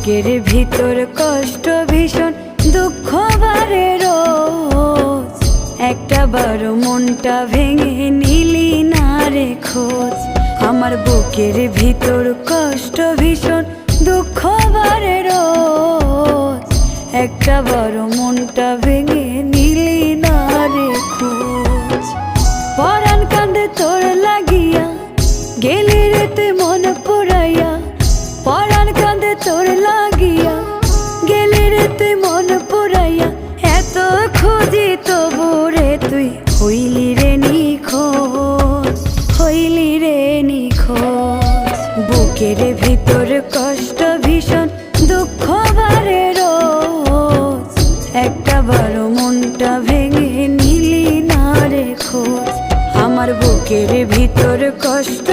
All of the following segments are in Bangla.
বুকের ভিতর কষ্ট ভীষণ, দুঃখ বারে রোজ। একটা বার মনটা ভেঙে নিলি না রে খোঁজ। আমার বুকের ভিতর কষ্ট ভীষণ, দুঃখ বারে রোজ। একটা বার মনটা ভেঙে নিলি না রে খোঁজ। পরাণ কান্দে তোর লাগিয়া, গেলি রেতে মন পুরাইয়া পরাণ কান্দে তোর লাগিয়া, গেলি রে তুই মন পুরাইয়া। এত খুঁজি তবু রে তুই হইলি রে নিখোঁজ, হইলি রে নিখোঁজ। বুকের ভিতর কষ্ট ভীষণ, দুঃখ বারে রোজ। একটা বারো মনটা ভেঙে নিলি না রে খোঁজ। আমার বুকের ভিতর কষ্ট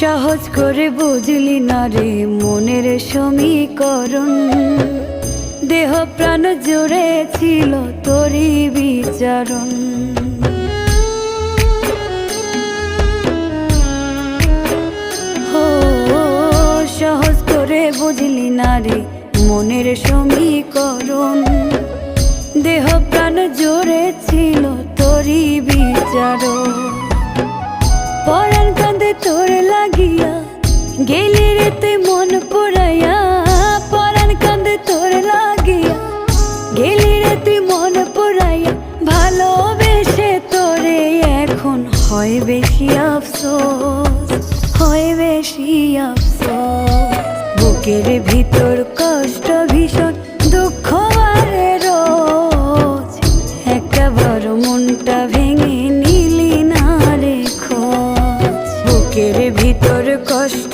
সহজ করে বুঝলি না রে মনের সমীকরণ। দেহ প্রাণ জুড়ে ছিল তোরই বিচারণ। সহজ করে বুঝলি না রে মনের সমীকরণ। দেহ প্রাণ জুড়ে ছিল তোরই বিচারণ। কান্দে তোর লাগিয়া, গেলি রে মন পুরাইয়া। পরাণ কান্দে তোর লাগিয়া, গেলি রে মন পুরাইয়া। ভালোবেসে তোরে এখন হয় বেশি আফসোস, হয় বেশি আফসোস। বুকের ভিতর কষ্ট, ভীষণ দুঃখ বারে রোজ। একটা বড় মনটা কষ্ট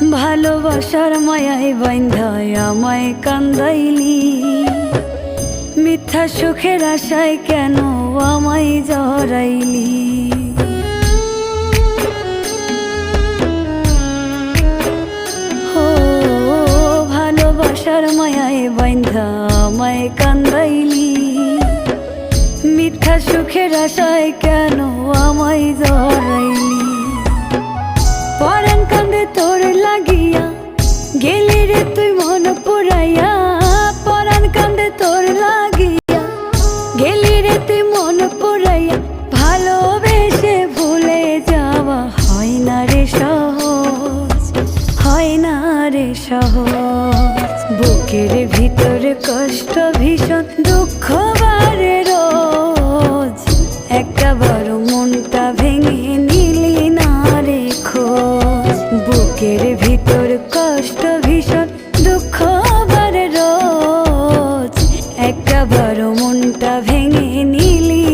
ভালোবাসার মায়ায় বাইন্ধায় আমায় কান্দাইলি। মিথ্যা সুখের আশায় কেন আমায় ও, ভালোবাসার মায়ায় বাইন্ধা আমায় কান্দাইলি। মিথ্যা সুখের আশায় কেন আমায় জড়াইলি বুকের ভিতরে কষ্ট ভীষণ, দুঃখ বারে রোজ। একটা বড় মনটা ভেঙে নিলি না রে খোঁজ। বুকের ভিতর কষ্ট ভীষণ, দুঃখ বারে রোজ। একটা বড় মনটা ভেঙে নিলি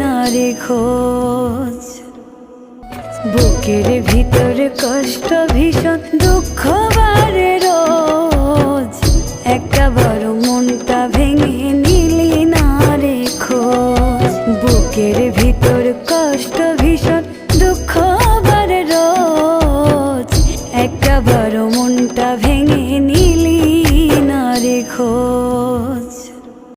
না রে খোঁজ। বুকের ভিতরে কষ্ট ভীষণ, দুঃখ